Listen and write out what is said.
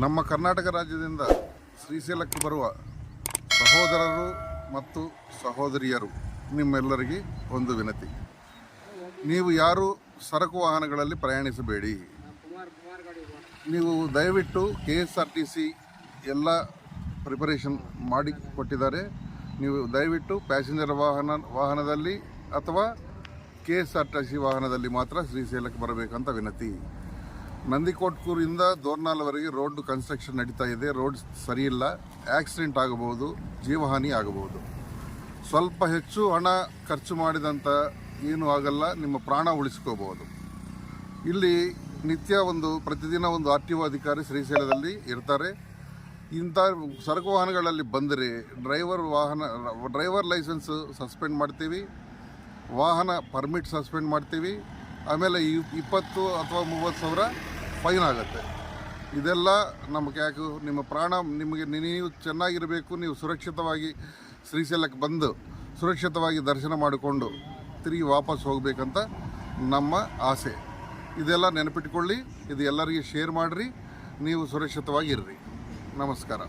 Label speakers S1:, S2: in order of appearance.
S1: ನಮ್ಮ ಕರ್ನಾಟಕ ರಾಜ್ಯದಿಂದ ಶ್ರೀಶೈಲಕ್ಕೆ ಬರುವ ಸಹೋದರರು ಮತ್ತು ಸಹೋದರಿಯರು ನಿಮ್ಮೆಲ್ಲರಿಗೆ ಒಂದು ವಿನತಿ. ನೀವು ಯಾರು ಸರಕು ವಾಹನಗಳಲ್ಲಿ ಪ್ರಯಾಣಿಸಬೇಡಿ. ನೀವು ದಯವಿಟ್ಟು K S R T C ಎಲ್ಲ ಪ್ರಿಪರೇಷನ್ ಮಾಡಿ ಕೊಟ್ಟಿದ್ದಾರೆ ನೀವು ದಯವಿಟ್ಟು ಪ್ಯಾಸೆಂಜರ್ ವಾಹನ, ವಾಹನದಲ್ಲಿ ಅಥವಾ K S R T C ವಾಹನದಲ್ಲಿ ಮಾತ್ರ ಶ್ರೀಶೈಲಕ್ಕೆ ಬರಬೇಕಂತ ವಿನತಿ. ನಂದಿಕೋಟ್ಕೂರಿಂದ ದೋರ್ನಾಲ್ವರೆಗೆ ರೋಡ್ ಕನ್ಸ್ಟ್ರಕ್ಷನ್ ನಡೀತಾ ಇದೆ. ರೋಡ್ ಸರಿಯಿಲ್ಲ ಆಕ್ಸಿಡೆಂಟ್ ಆಗಬಹುದು. ಜೀವಹಾನಿ ಆಗಬಹುದು. ಸ್ವಲ್ಪ ಹೆಚ್ಚು ಹಣ ಖರ್ಚು ಮಾಡಿದಂಥ ಏನೂ ಆಗಲ್ಲ. ನಿಮ್ಮ ಪ್ರಾಣ ಉಳಿಸ್ಕೋಬಹುದು. ಇಲ್ಲಿ ನಿತ್ಯ ಒಂದು, ಪ್ರತಿದಿನ ಒಂದು ಆರ್ ಟಿ ಒ ಅಧಿಕಾರಿ ಶ್ರೀಶೈಲದಲ್ಲಿ ಇರ್ತಾರೆ. ಇಂಥ ಸರಕು ವಾಹನಗಳಲ್ಲಿ ಬಂದರೆ ಡ್ರೈವರ್ ವಾಹನ ಡ್ರೈವರ್ ಲೈಸೆನ್ಸ್ ಸಸ್ಪೆಂಡ್ ಮಾಡ್ತೀವಿ. ವಾಹನ ಪರ್ಮಿಟ್ ಸಸ್ಪೆಂಡ್ ಮಾಡ್ತೀವಿ. ಆಮೇಲೆ ಇಪ್ಪತ್ತು ಅಥವಾ ಮೂವತ್ತು ಸಾವಿರ ಫೈನ್ ಆಗುತ್ತೆ. ಇದೆಲ್ಲ ನಮಗೆ ಯಾಕೆ ನಿಮ್ಮ ಪ್ರಾಣ ನಿಮಗೆ ನೀವು ಚೆನ್ನಾಗಿರಬೇಕು, ನೀವು ಸುರಕ್ಷಿತವಾಗಿ ಶ್ರೀಶೈಲಕ್ಕೆ ಬಂದು ಸುರಕ್ಷಿತವಾಗಿ ದರ್ಶನ ಮಾಡಿಕೊಂಡು ತಿರುಗಿ ವಾಪಸ್ ಹೋಗಬೇಕಂತ ನಮ್ಮ ಆಸೆ. ಇದೆಲ್ಲ ನೆನಪಿಟ್ಕೊಳ್ಳಿ, ಇದು ಎಲ್ಲರಿಗೆ ಶೇರ್ ಮಾಡಿರಿ, ನೀವು ಸುರಕ್ಷಿತವಾಗಿರ್ರಿ ನಮಸ್ಕಾರ.